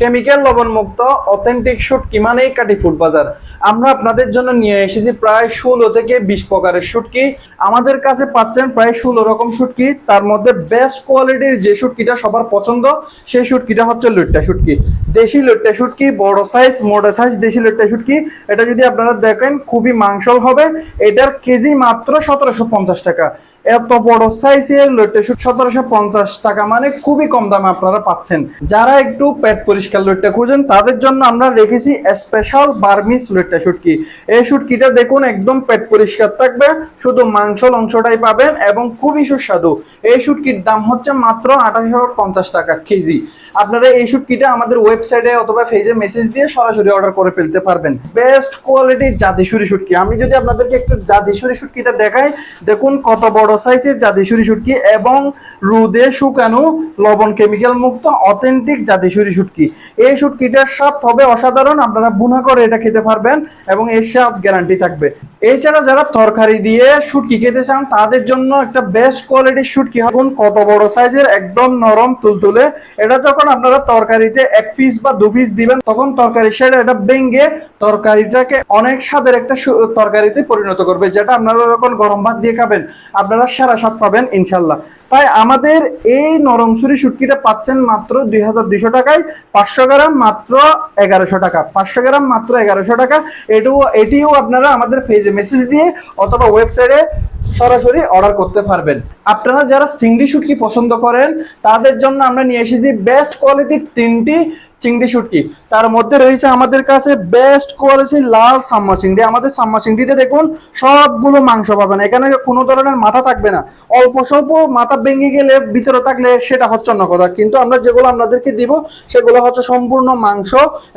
Chemical লবণ মুক্ত authentic শুটকি মানেই কাটি ফুড বাজার? আমরা আপনাদের জন্য নিয়ে এসেছি প্রায় ষোলো থেকে বিশ প্রকারের শুটকি আমাদের কাছে পাচ্ছেন প্রায় ষোলো রকম শুটকি তার মধ্যে বেস্ট কোয়ালিটির যে শুটকিটা সবার পছন্দ, সেই শুটকিটা হচ্ছে লুট্টা শুটকি দেশি লুট্টা শুটকি বড় সাইজ মোটা সাইজ দেশি লুট্টা শুটকি এটা যদি আপনারা দেখেন, খুবই মাংসল হবে। এটার কেজি মাত্র সতেরোশো পঞ্চাশ টাকা। এত বড় সাইজের শুট সতেরোশো পঞ্চাশ টাকা মানে খুবই কম দামে আপনারা পাচ্ছেন। যারা একটু পেট পরিষ্কার লইটে খুঁজেন, তাদের জন্য আমরা রেখেছি স্পেশাল বার্মিস লইটে শুটকি। এই শুটকিটা দেখুন, একদম পেট পরিষ্কার থাকবে, শুধু মাংস অংশটাই পাবেন এবং খুবই সুস্বাদু। এই শুটকির দাম হচ্ছে মাত্র আঠাশশো পঞ্চাশ টাকা কেজি। আপনারা এই শুটকিটা আমাদের ওয়েবসাইটে অথবা ফেজে মেসেজ দিয়ে সরাসরি অর্ডার করে ফেলতে পারবেন। বেস্ট কোয়ালিটির জাতিসুরি শুটকি। আমি যদি আপনাদেরকে একটু জাতিসুরি শুটকিটা দেখাই, দেখুন কত বড় সাইজের জাতিসুরি শুটকি এবং রোদে শুকানো লবণ কেমিক্যাল মুক্ত অথেন্টিক জাতিসুরি শুটকি এই শুটকিটার স্বাদ হবে অসাধারণ, আপনারা বুনা করে এটা খেতে পারবেন এবং এর স্বাদ গ্যারান্টি থাকবে। এছাড়া যারা তরকারি দিয়ে শুটকি খেতে চান, তাদের জন্য একটা বেস্ট কোয়ালিটির শুটকি এখন কত বড় সাইজের একদম নরম, তুলতুলে। এটা যখন আপনারা তরকারিতে এক পিস বা দু পিস দিবেন, তখন তরকারি সাইডে এটা ভেঙে তরকারিটাকে অনেক স্বাদের একটা তরকারিতে পরিণত করবে, যেটা আপনারা যখন গরম ভাত দিয়ে খাবেন, আপনারা সারা স্বাদ পাবেন, ইনশাল্লাহ। তাই আমাদের এই নরম ছুরি শুটকিটা পাচ্ছেন মাত্র দুই হাজার দুইশো টাকায়, পাঁচশো গ্রাম মাত্র এগারোশো টাকা। পাঁচশো গ্রাম মাত্র এগারোশো টাকা। এটিও এটিও আপনারা আমাদের পেজে মেসেজ দিয়ে অথবা ওয়েবসাইটে সরাসরি অর্ডার করতে পারবেন। আপনারা যারা চিংড়ি শুটকি পছন্দ করেন, তাদের জন্য আমরা নিয়ে এসেছি বেস্ট কোয়ালিটির তিনটি চিংড়ি শুটকি। তার মধ্যে রয়েছে আমাদের কাছে বেস্ট কোয়ালিটির লাল সাম্মা চিংড়ি। আমাদের সাম্মা চিংড়িতে দেখুন, সবগুলো মাংস পাবেন। এখানে কোনো ধরনের মাথা থাকবে না। অল্প স্বল্প মাথা ভেঙে গেলে ভিতরে থাকলে সেটা হচ্ছে অন্য কথা। কিন্তু আমরা যেগুলো আপনাদেরকে দিব, সেগুলো হচ্ছে সম্পূর্ণ মাংস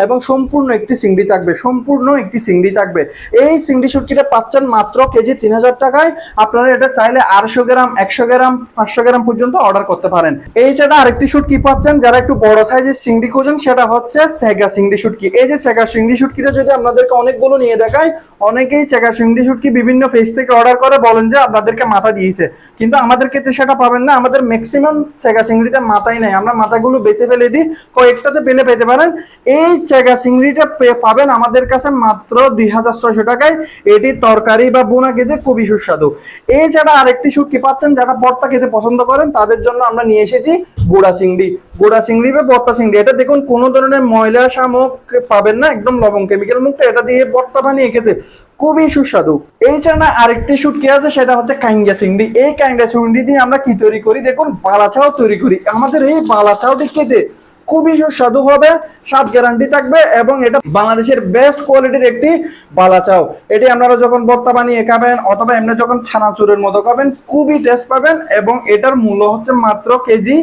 এবং সম্পূর্ণ একটি চিংড়ি থাকবে। সম্পূর্ণ একটি চিংড়ি থাকবে। এই চিংড়ি শুটকিটা পাচ্ছেন মাত্র কেজি তিন হাজার টাকায়। আপনারা এটা চাইলে আড়শো গ্রাম, একশো গ্রাম, পাঁচশো গ্রাম পর্যন্ত অর্ডার করতে পারেন। এই ছাড়া আরেকটি শুটকি পাচ্ছেন। যারা একটু বড় সাইজের চিংড়ি খুঁজেন সেটা হচ্ছে সেগা চিংড়ি শুটকি এই যে সেগা চিংড়ি শুটকিটা যদি আপনাদেরকে অনেকগুলো নিয়ে দেখায় অনেকেই সেগা চিংড়ি শুটকি বিভিন্ন ফেস থেকে অর্ডার করে, বলেন যে আপনাদেরকে মাথা দিয়েছে। কিন্তু আমাদের ক্ষেত্রে সেটা পাবেন না, আমাদের ম্যাক্সিমাম সেগা চিংড়িতে মাথাই নাই। আমরা মাথাগুলো বেছে ফেলে দিই, কয়েকটাতে পেলে পেতে পারেন। এই চেগা চিংড়িটা পে- পাবেন আমাদের কাছে মাত্র দুই হাজার ছয়শো টাকায়। এটি তরকারি বা বোনা খেতে খুবই সুস্বাদু। এই ছাড়া আরেকটি শুটকি পাচ্ছেন, যারা ভর্তা খেতে পছন্দ করেন, তাদের জন্য আমরা নিয়ে এসেছি গোড়া চিংড়ি গোড়া চিংড়ি বা ভর্তা চিংড়ি এটা দেখুন কোনো ধরনের ময়লা শামুক পাবেন না, একদম লবণ কেমিক্যাল মুক্ত, এটা দিয়ে ভর্তা বানিয়ে খেতে খুবই সুস্বাদু। এই ছাড়া আরেকটি শুটকি আছে, সেটা হচ্ছে কাইঙ্গা চিংড়ি। এই কাইঙ্গা চিংড়ি দিয়ে আমরা কি তৈরি করি? দেখুন, বালা বালাচাও তৈরি করি। আমাদের এই বালাচাও দিয়ে খেতে খুবই সুস্বাদু হবে, স্বাদ গ্যারান্টি থাকবে এবং এটা বাংলাদেশের বেস্ট কোয়ালিটির একটি বালা চাও। এটি আপনারা যখন ভর্তা বানিয়ে খাবেন অথবা এমনি যখন ছানাচুরের মতো খাবেন, খুবই টেস্ট পাবেন এবং এটার মূল্য হচ্ছে মাত্র কেজি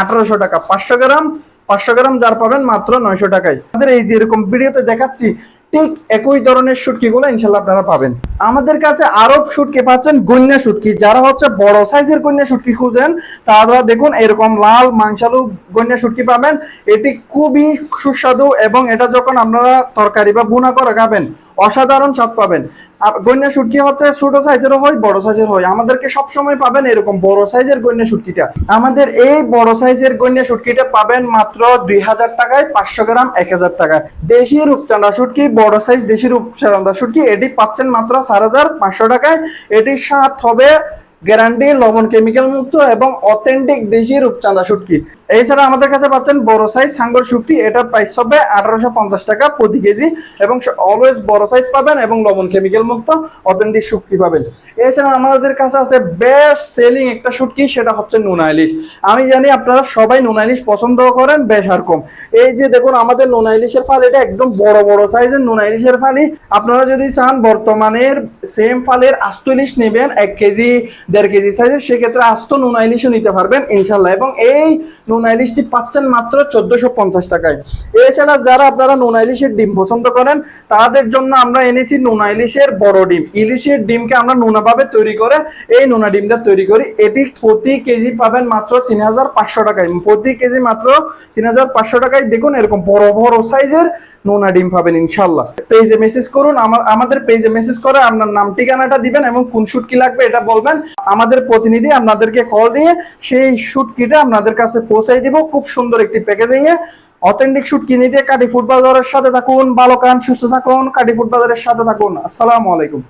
আঠারোশো টাকা, পাঁচশো গ্রাম। পাঁচশো গ্রাম যার পাবেন মাত্র নয়শো টাকায়। আমাদের এই যে এরকম ভিডিওতে দেখাচ্ছি, ঠিক একই ধরনের শুটকিগুলো ইনশাল্লাহ আপনারা পাবেন। আমাদের কাছে আরও শুটকি পাচ্ছেন গন্যা শুটকি। যারা হচ্ছে বড় সাইজের গন্যা শুটকি খুঁজেন, তারা দেখুন এরকম লাল মাংসালু গন্যা শুটকি পাবেন। এটি খুবই সুস্বাদু এবং এটা যখন আপনারা তরকারি বা বুনা করে খাবেন অসাধারণ স্বাদ পাবেন। আর গন্যা শুটকি হচ্ছে ছোট সাইজেরও হয়, বড় সাইজের হয়। আমাদেরকে সবসময় পাবেন এরকম বড় সাইজের গন্যা শুটকিটা আমাদের এই বড় সাইজের গন্যা শুটকিটা পাবেন মাত্র দুই হাজার টাকায়, পাঁচশো গ্রাম, এক হাজার টাকায়। দেশি রূপচান্দা শুটকি বড় সাইজ দেশি রূপচান্দা শুটকি এটি পাচ্ছেন মাত্র চার হাজার পাঁচশো টাকায়। এটির স্বাদ হবে গ্যারান্টি, লবণ কেমিক্যাল মুক্ত এবং অথেন্টিক দেশি রূপচাঁদা শুটকি। এছাড়া আমাদের কাছে পাচ্ছেন বড় সাইজ সাঙ্গর শুটকি। এটার প্রাইস হবে আঠারোশো পঞ্চাশ টাকা প্রতি কেজি এবং অলওয়েজ বড় সাইজ পাবেন এবং লবণ কেমিক্যাল মুক্ত অথেন্টিক শুটকি পাবেন। এছাড়া আমাদের কাছে আছে বেস্ট সেলিং একটা শুটকি, সেটা হচ্ছে নুনা ইলিশ আমি জানি আপনারা সবাই নুনা ইলিশ পছন্দ করেন, বেশ আর কম। এই যে দেখুন, আমাদের নুনা ইলিশের ফাল, এটা একদম বড় বড় সাইজের নুনা ইলিশের ফালি। আপনারা যদি চান, বর্তমানের সেম ফালের আস্ত ইলিশ নেবেন, এক কেজি দেড় কেজি সাইজের সেক্ষেত্রে আস্ত নুনা ইলিশও নিতে পারবেন ইনশাল্লাহ এবং এই নুনা ইলিশটি পাচ্ছেন মাত্র চোদ্দশো পঞ্চাশ টাকায়। এছাড়া যারা আপনারা নুনা ইলিশের ডিম পছন্দ করেন, তাদের জন্য আমরা এনেছি নুনা ইলিশের বড় ডিম। ইলিশের ডিমকে আমরা নুনাভাবে তৈরি করে, এই নুনা ডিমটা তৈরি করি। এটি প্রতি কেজি পাবেন মাত্র তিন হাজার পাঁচশো টাকায়। প্রতি কেজি মাত্র তিন হাজার পাঁচশো টাকায়। দেখুন এরকম বড় বড় সাইজের নোনা ডিম পাবেন ইনশাল্লাহ পেজে মেসেজ করুন আমাদের পেজে মেসেজ করে আপনার নাম, ঠিকানাটা দিবেন এবং কোন শুট কি লাগবে এটা বলবেন। আমাদের প্রতিনিধি আপনাদেরকে কল দিয়ে সেই শুটকিটা আপনাদের কাছে পৌঁছাই দিব খুব সুন্দর একটি প্যাকেজিং এ। অথেন্টিক শুট কিনে দিয়ে কাটি ফুড বাজারের সাথে থাকুন, ভালো কান সুস্থ থাকুন, কাটি ফুড বাজারের সাথে থাকুন। আসসালামু আলাইকুম।